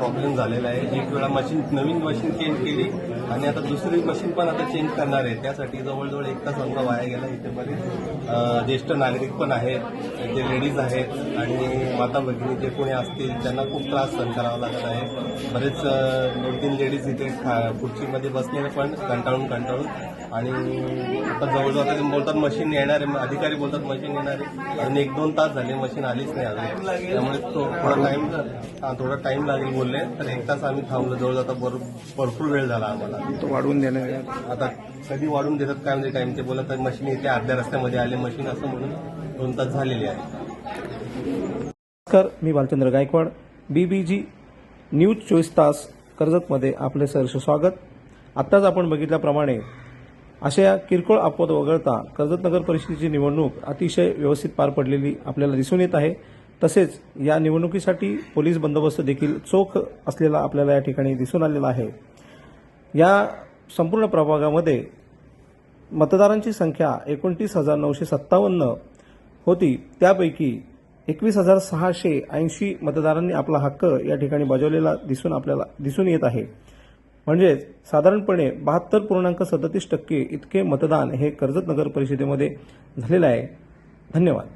Problem झालेला आहे. एक वेळा मशीन नवीन मशीन चेंज केली आणि आता दुसरी मशीन पण आता चेंज करणार आहे. त्यासाठी जवळजवळ एक तास आमचा वाया गेला. इथे बरेच ज्येष्ठ नागरिक पण आहेत जे लेडीज आहेत आणि माता भगिनी जे कोणी असतील त्यांना खूप त्रास सहन करावा लागत आहे. बरेच दोन तीन लेडीज इथे खा- खुर्चीमध्ये बसलेले पण कंटाळून कंटाळून. आणि आता जवळजवळ आता बोलतात मशीन येणार आहे अधिकारी बोलतात मशीन येणार आहे. आणि एक दोन तास झाले मशीन आलीच नाही आली त्यामुळे तो थोडा टाईम थोडा टाईम लागेल बोलले. तर एक तास आम्ही थांबलो. जवळजवळ आता भरपूर वेळ झाला आम्हाला. तो वाढवून देण्यात आता कधी वाढून देतात काय म्हणजे टाइम ते बोलत मशीन इथे अर्ध्या रस्त्यामध्ये आले मशीन असं म्हणून दोन तास झालेली आहे नमस्कार मी भालचंद्र गायकवाड. बीबीजी न्यूज चोवीस तास कर्जतमध्ये आपले सहर्ष स्वागत. आत्ताच आपण बघितल्याप्रमाणे अशा या किरकोळ अपवाद वगळता कर्जत नगर परिषदेची निवडणूक अतिशय व्यवस्थित पार पडलेली आपल्याला दिसून येत आहे. तसेच या निवडणुकीसाठी पोलीस बंदोबस्त देखील चोख असलेला आपल्याला या ठिकाणी दिसून आलेला आहे. या संपूर्ण प्रभागामध्ये मतदारांची संख्या एकोणतीस हजार नऊशे सत्तावन्न होती. त्यापैकी एकवीस हजार सहाशे ऐंशी मतदारांनी आपला हक्क या ठिकाणी बजावलेला दिसून आपल्याला दिसून येत आहे. म्हणजेच साधारणपणे बहात्तर पूर्णांक सदतीस टक्के इतके मतदान हे कर्जत नगर परिषदेमध्ये झालेलं आहे. धन्यवाद.